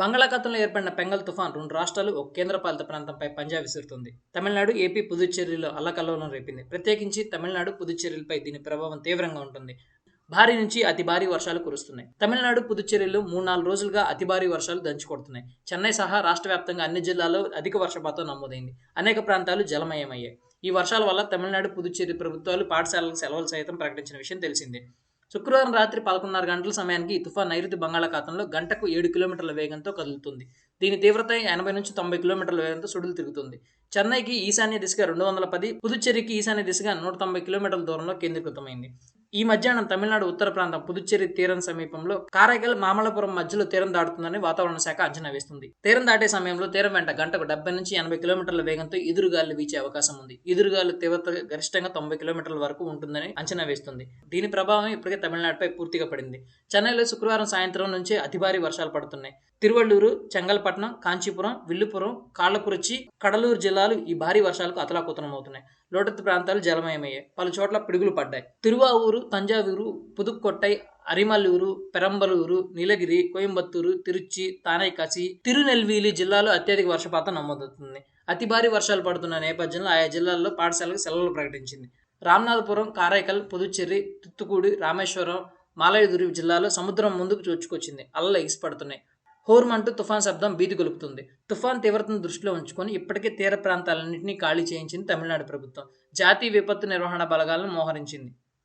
బంగాళాఖాతంలో ఏర్పడిన పెంగల్ తుఫాన్ రెండు రాష్ట్రాలు ఒక కేంద్రపాలిత ప్రాంతంపై పంజా విసురుతుంది. తమిళనాడు ఏపీ పుదుచ్చేరిలో అల్లకల్లోలం రేపింది. ప్రత్యేకించి తమిళనాడు పుదుచ్చేరిలపై దీని ప్రభావం తీవ్రంగా ఉంటుంది. భారీ నుంచి అతి భారీ వర్షాలు కురుస్తున్నాయి. తమిళనాడు పుదుచ్చేరిలో మూడు నాలుగు రోజులుగా అతి భారీ వర్షాలు దంచుకొడుతున్నాయి చెన్నై సహా రాష్ట్ర వ్యాప్తంగా అన్ని జిల్లాల్లో అధిక వర్షపాతం నమోదైంది. అనేక ప్రాంతాలు జలమయమయ్యాయి. ఈ వర్షాల వల్ల తమిళనాడు పుదుచ్చేరి ప్రభుత్వాలు పాఠశాలలకు సెలవులు సైతం ప్రకటించిన విషయం తెలిసిందే. శుక్రవారం రాత్రి పదకొండున్నర గంటల సమయానికి ఈ తుఫాన్ నైరుతి బంగాళాఖాతంలో గంటకు ఏడు కిలోమీటర్ల వేగంతో కదులుతుంది. దీని తీవ్రత ఎనభై నుంచి తొంభై కిలోమీటర్ల వేగంతో సుడులు తిరుగుతుంది. చెన్నైకి ఈశాన్య దిశగా రెండు వందల పది పుదుచ్చేరికి ఈశాన్య దిశగా నూట తొంభై కిలోమీటర్ల దూరంలో కేంద్రీకృతమైంది. ఈ మధ్యాహ్నం తమిళనాడు ఉత్తర ప్రాంతం పుదుచ్చేరి తీరం సమీపంలో కారైకల్ మామల్లపురం మధ్యలో తీరం దాటుతుందని వాతావరణ శాఖ అంచనా వేస్తుంది. తీరం దాటే సమయంలో తీరం వెంట గంటకు డెబ్బై నుంచి ఎనభై కిలోమీటర్ల వేగంతో ఎదురుగాలు వీచే అవకాశం ఉంది. ఎదురుగాలు తీవ్రత గరిష్టంగా తొంభై కిలోమీటర్ల వరకు ఉంటుందని అంచనా వేస్తుంది. దీని ప్రభావం ఇప్పటికే తమిళనాడుపై పూర్తిగా పడింది. చెన్నైలో శుక్రవారం సాయంత్రం నుంచే అతి భారీ వర్షాలు పడుతున్నాయి. తిరువళ్ళూరు చెంగల్పట్నం కాంచీపురం విల్లుపురం కాళ్ళకురిచి కడలూరు జిల్లాలు ఈ భారీ వర్షాలకు అతలాకుతలమవుతున్నాయి. లోటత్తు ప్రాంతాలు జలమయమయ్యాయి. పలు చోట్ల పిడుగులు పడ్డాయి. తిరువావూరు తంజావూరు పుదుక్కొట్టై అరిమల్లూరు పెరంబలూరు నీలగిరి కోయంబత్తూరు తిరుచి తానైకాసి తిరునెల్వేలి జిల్లాలో అత్యధిక వర్షపాతం నమోదవుతుంది. అతి భారీ వర్షాలు పడుతున్న నేపథ్యంలో ఆయా జిల్లాల్లో పాఠశాలకు సెలవులు ప్రకటించింది. రామనాథపురం కారైకల్ పుదుచ్చేరి తుత్తుకూడి రామేశ్వరం మాలయదురి జిల్లాలో సముద్రం ముందుకు చొచ్చుకొచ్చింది అలలు ఎగిసిపడుతున్నాయి. హోర్మంటూ తుఫాన్ శబ్దం భీతి గొలుపుతుంది. తుఫాన్ తీవ్రతను దృష్టిలో ఉంచుకొని ఇప్పటికే తీర ప్రాంతాలన్నింటినీ ఖాళీ చేయించింది తమిళనాడు ప్రభుత్వం. జాతీయ విపత్తు నిర్వహణ బలగాలను మోహరించింది.